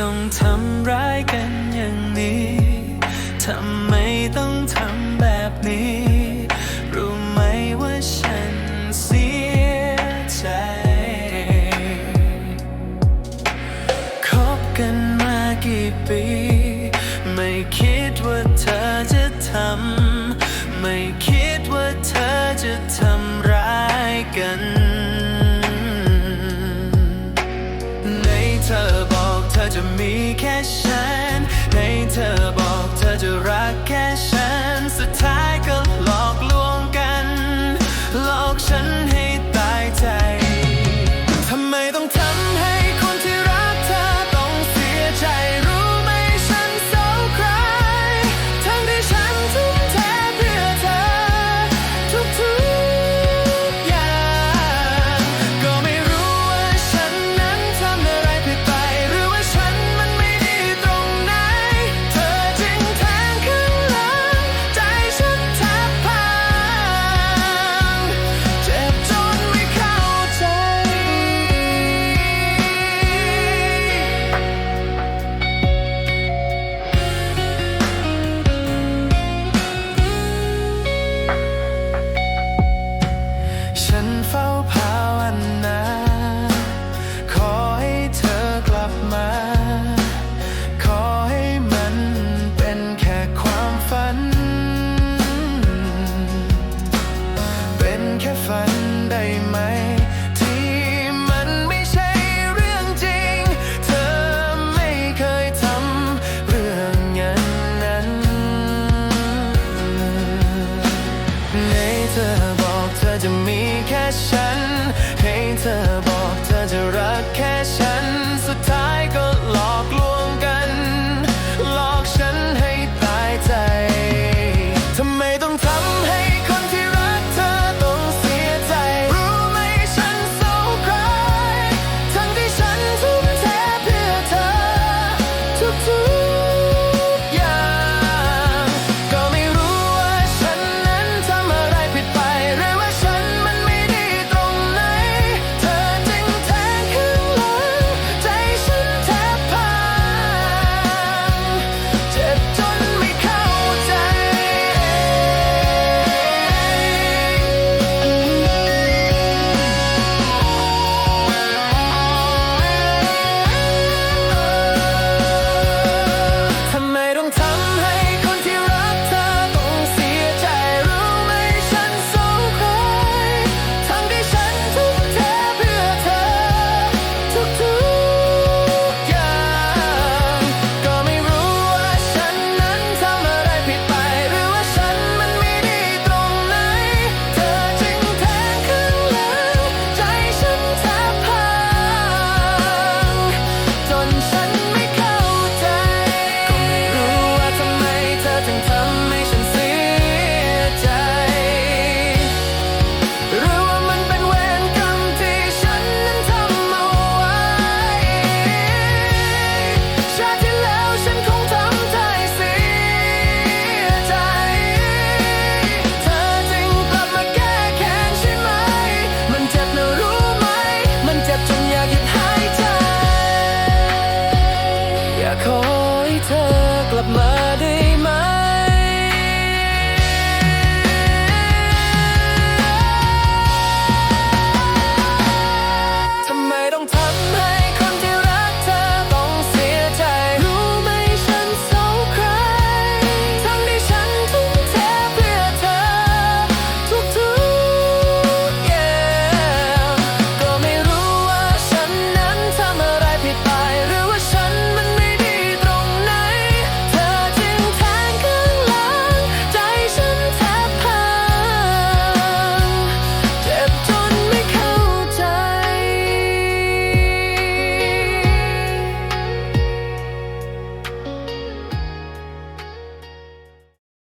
ต้องทำร้ายกันอย่างนี้ทำไมต้องทำแบบนี้ รู้ไหมว่าฉันเสียใจคบกันมากี่ปี ไม่คิดว่าเธอจะทำไม่คิด จะมีแค่ฉันในเธอบอก